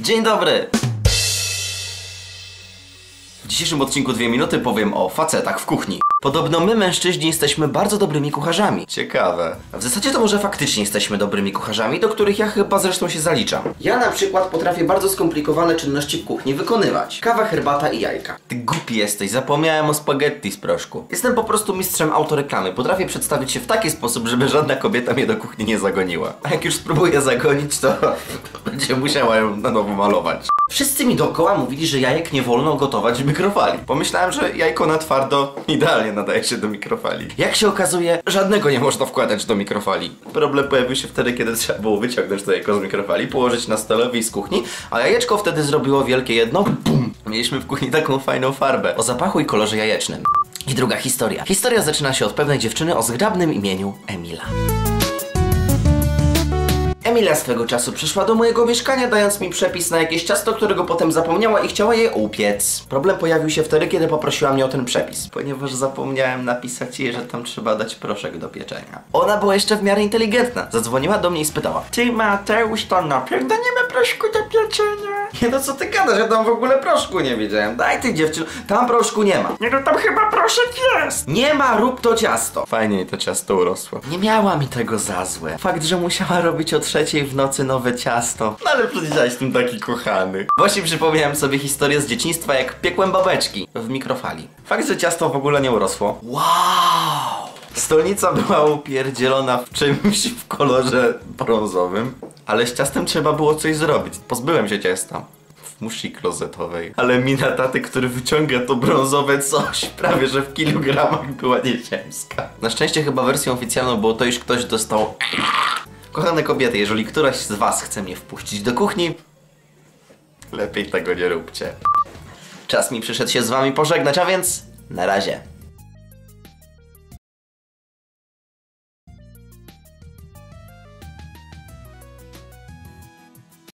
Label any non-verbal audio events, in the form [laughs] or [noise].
Dzień dobry! W dzisiejszym odcinku dwie minuty powiem o facetach w kuchni. Podobno my mężczyźni jesteśmy bardzo dobrymi kucharzami. Ciekawe. W zasadzie to może faktycznie jesteśmy dobrymi kucharzami, do których ja chyba zresztą się zaliczam. Ja na przykład potrafię bardzo skomplikowane czynności w kuchni wykonywać. Kawa, herbata i jajka. Ty głupi jesteś, zapomniałem o spaghetti z proszku. Jestem po prostu mistrzem autoreklamy. Potrafię przedstawić się w taki sposób, żeby żadna kobieta mnie do kuchni nie zagoniła. A jak już spróbuję zagonić, to [laughs] będzie musiała ją na nowo malować. Wszyscy mi dookoła mówili, że jajek nie wolno gotować w mikrofali. Pomyślałem, że jajko na twardo idealnie nadaje się do mikrofali. Jak się okazuje, żadnego nie można wkładać do mikrofali. Problem pojawił się wtedy, kiedy trzeba było wyciągnąć to jajko z mikrofali, położyć na stole z kuchni, a jajeczko wtedy zrobiło wielkie jedno. Bum! Mieliśmy w kuchni taką fajną farbę o zapachu i kolorze jajecznym. I druga historia. Historia zaczyna się od pewnej dziewczyny o zgrabnym imieniu Emila. Emilia swego czasu przyszła do mojego mieszkania, dając mi przepis na jakieś ciasto, którego potem zapomniała i chciała je upiec. Problem pojawił się wtedy, kiedy poprosiła mnie o ten przepis, ponieważ zapomniałem napisać jej, że tam trzeba dać proszek do pieczenia. Ona była jeszcze w miarę inteligentna. Zadzwoniła do mnie i spytała: Ty Mateusz, to na pewno nie ma proszku do pieczenia? [laughs] Nie no co ty gadasz, ja tam w ogóle proszku nie widziałem. Daj ty dziewczyno, tam proszku nie ma. Nie no tam chyba proszek jest! Nie ma, rób to ciasto. Fajnie to ciasto urosło. Nie miała mi tego za złe. Fakt, że musiała robić o trzeciej w nocy nowe ciasto. No ale przecież ja jestem taki kochany. Właśnie przypomniałem sobie historię z dzieciństwa, jak piekłem babeczki w mikrofali. Fakt, że ciasto w ogóle nie urosło. Wow! Stolnica była upierdzielona w czymś w kolorze brązowym, ale z ciastem trzeba było coś zrobić. Pozbyłem się ciasta w muszli klozetowej. Ale mina taty, który wyciąga to brązowe coś, prawie że w kilogramach była nieziemska. Na szczęście chyba wersją oficjalną było to, iż ktoś dostał... Kochane kobiety, jeżeli któraś z was chce mnie wpuścić do kuchni, lepiej tego nie róbcie. Czas mi przyszedł się z wami pożegnać, a więc na razie.